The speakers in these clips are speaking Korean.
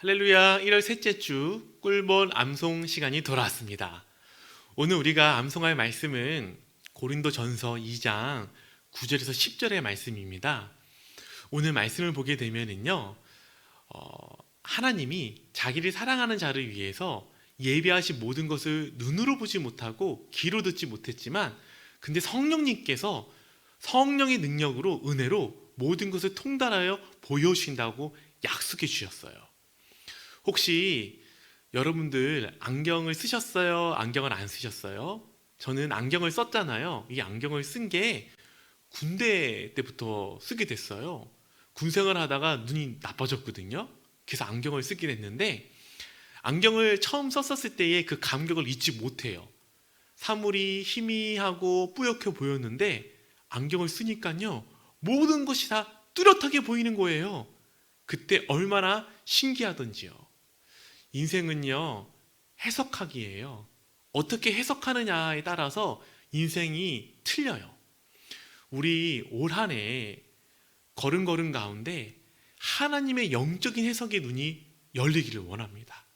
할렐루야 1월 셋째 주 꿀본 암송 시간이 돌아왔습니다. 오늘 우리가 암송할 말씀은 고린도 전서 2장 9절에서 10절의 말씀입니다. 오늘 말씀을 보게 되면은요, 어, 하나님이 자기를 사랑하는 자를 위해서 예비하신 모든 것을 눈으로 보지 못하고 귀로 듣지 못했지만, 근데 성령님께서 성령의 능력으로 은혜로 모든 것을 통달하여 보여주신다고 약속해 주셨어요. 혹시 여러분들 안경을 쓰셨어요? 안경을 안 쓰셨어요? 저는 안경을 썼잖아요. 이 안경을 쓴 게 군대 때부터 쓰게 됐어요. 군 생활 하다가 눈이 나빠졌거든요. 그래서 안경을 쓰게 됐는데 안경을 처음 썼었을 때의 그 감격을 잊지 못해요. 사물이 희미하고 뿌옇게 보였는데 안경을 쓰니까요. 모든 것이 다 뚜렷하게 보이는 거예요. 그때 얼마나 신기하던지요. 인생은요, 해석하기예요. 어떻게 해석하느냐에 따라서 인생이 틀려요. 우리 올 한 해 걸음걸음 가운데 하나님의 영적인 해석의 눈이 열리기를 원합니다.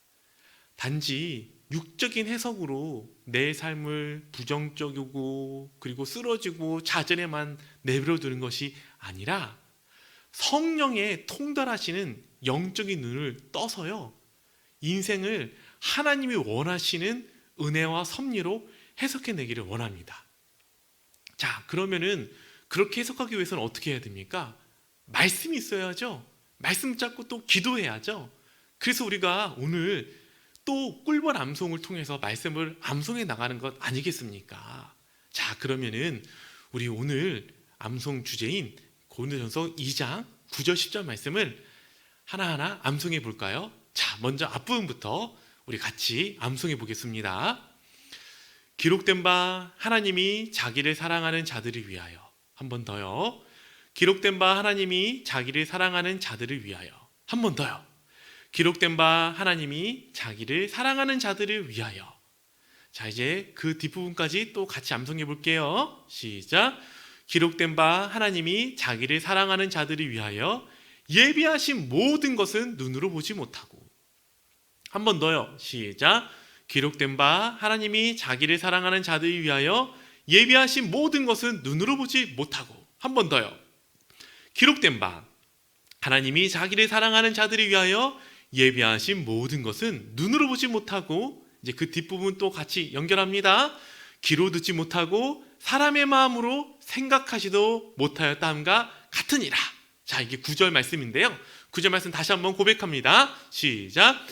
단지 육적인 해석으로 내 삶을 부정적이고 그리고 쓰러지고 좌절에만 내버려두는 것이 아니라 성령의 통달하시는 영적인 눈을 떠서요. 인생을 하나님이 원하시는 은혜와 섭리로 해석해 내기를 원합니다. 자, 그러면은 그렇게 해석하기 위해서는 어떻게 해야 됩니까? 말씀이 있어야죠. 말씀 잡고 또 기도해야죠. 그래서 우리가 오늘 또 꿀벌 암송을 통해서 말씀을 암송해 나가는 것 아니겠습니까? 자, 그러면은 우리 오늘 암송 주제인 고린도전서 2장 9절 10절 말씀을 하나하나 암송해 볼까요? 자, 먼저 앞부분부터 우리 같이 암송해 보겠습니다. 기록된 바 하나님이 자기를 사랑하는 자들을 위하여 한 번 더요. 기록된 바 하나님이 자기를 사랑하는 자들을 위하여 한 번 더요. 기록된 바 하나님이 자기를 사랑하는 자들을 위하여 자 이제 그 뒷부분까지 또 같이 암송해 볼게요. 시작. 기록된 바 하나님이 자기를 사랑하는 자들을 위하여 예비하신 모든 것은 눈으로 보지 못하고 한 번 더요. 시작. 기록된 바 하나님이 자기를 사랑하는 자들을 위하여 예비하신 모든 것은 눈으로 보지 못하고 한 번 더요. 기록된 바 하나님이 자기를 사랑하는 자들을 위하여 예비하신 모든 것은 눈으로 보지 못하고 이제 그 뒷부분 또 같이 연결합니다. 귀로 듣지 못하고 사람의 마음으로 생각하지도 못하였다함과 같으니라. 자, 이게 구절 말씀인데요. 구절 말씀 다시 한번 고백합니다. 시작.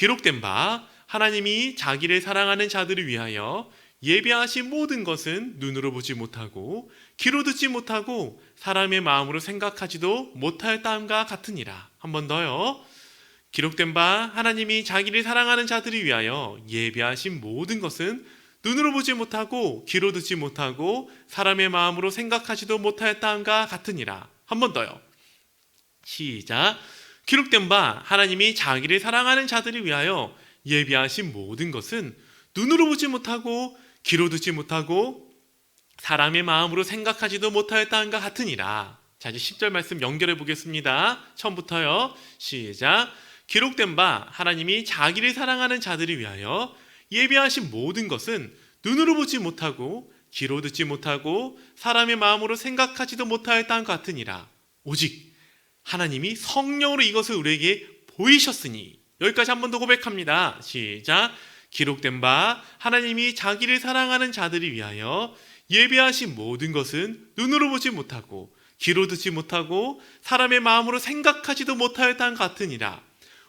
기록된 바 하나님이 자기를 사랑하는 자들을 위하여 예비하신 모든 것은 눈으로 보지 못하고 귀로 듣지 못하고 사람의 마음으로 생각하지도 못하였다함과 같으니라. 한 번 더요. 기록된 바 하나님이 자기를 사랑하는 자들을 위하여 예비하신 모든 것은 눈으로 보지 못하고 귀로 듣지 못하고 사람의 마음으로 생각하지도 못하였다함과 같으니라. 한 번 더요. 시작. 기록된 바 하나님이 자기를 사랑하는 자들을 위하여 예비하신 모든 것은 눈으로 보지 못하고 귀로 듣지 못하고 사람의 마음으로 생각하지도 못하였다함과 같으니라. 자, 이제 10절 말씀 연결해 보겠습니다. 처음부터요. 시작. 기록된 바 하나님이 자기를 사랑하는 자들을 위하여 예비하신 모든 것은 눈으로 보지 못하고 귀로 듣지 못하고 사람의 마음으로 생각하지도 못하였다는 것 같으니라. 오직 하나님이 성령으로 이것을 우리에게 보이셨으니 여기까지 한 번 더 고백합니다. 시작. 기록된 바 하나님이 자기를 사랑하는 자들을 위하여 예비하신 모든 것은 눈으로 보지 못하고 귀로 듣지 못하고 사람의 마음으로 생각하지도 못하였다는 것 같으니라.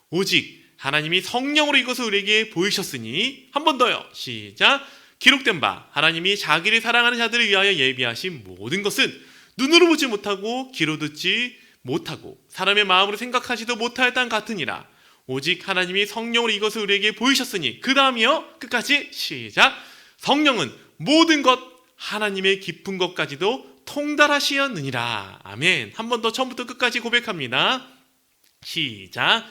오직 하나님이 성령으로 이것을 우리에게 보이셨으니 한 번 더요. 시작. 기록된 바 하나님이 자기를 사랑하는 자들을 위하여 예비하신 모든 것은 눈으로 보지 못하고 귀로 듣지 못하고 사람의 마음으로 생각하지도 못하였다는 같으니라. 오직 하나님이 성령으로 이것을 우리에게 보이셨으니 그 다음이요 끝까지 시작. 성령은 모든 것 하나님의 깊은 것까지도 통달하시었느니라. 아멘. 한 번 더 처음부터 끝까지 고백합니다. 시작.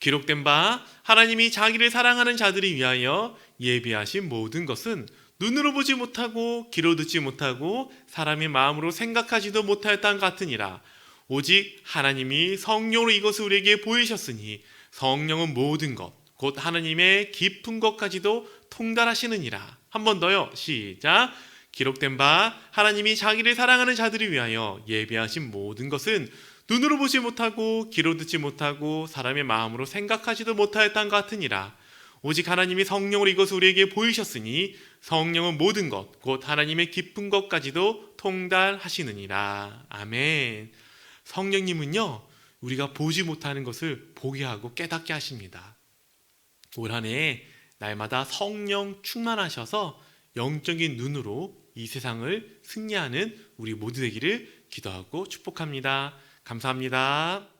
기록된 바 하나님이 자기를 사랑하는 자들이 위하여 예비하신 모든 것은 눈으로 보지 못하고 귀로 듣지 못하고 사람의 마음으로 생각하지도 못하였다는 같으니라 오직 하나님이 성령으로 이것을 우리에게 보이셨으니 성령은 모든 것, 곧 하나님의 깊은 것까지도 통달하시느니라. 한 번 더요. 시작. 기록된 바 하나님이 자기를 사랑하는 자들을 위하여 예비하신 모든 것은 눈으로 보지 못하고 귀로 듣지 못하고 사람의 마음으로 생각하지도 못하였던 것 같으니라. 오직 하나님이 성령으로 이것을 우리에게 보이셨으니 성령은 모든 것, 곧 하나님의 깊은 것까지도 통달하시느니라. 아멘. 성령님은요, 우리가 보지 못하는 것을 보게 하고 깨닫게 하십니다. 올 한 해 날마다 성령 충만하셔서 영적인 눈으로 이 세상을 승리하는 우리 모두 되기를 기도하고 축복합니다. 감사합니다.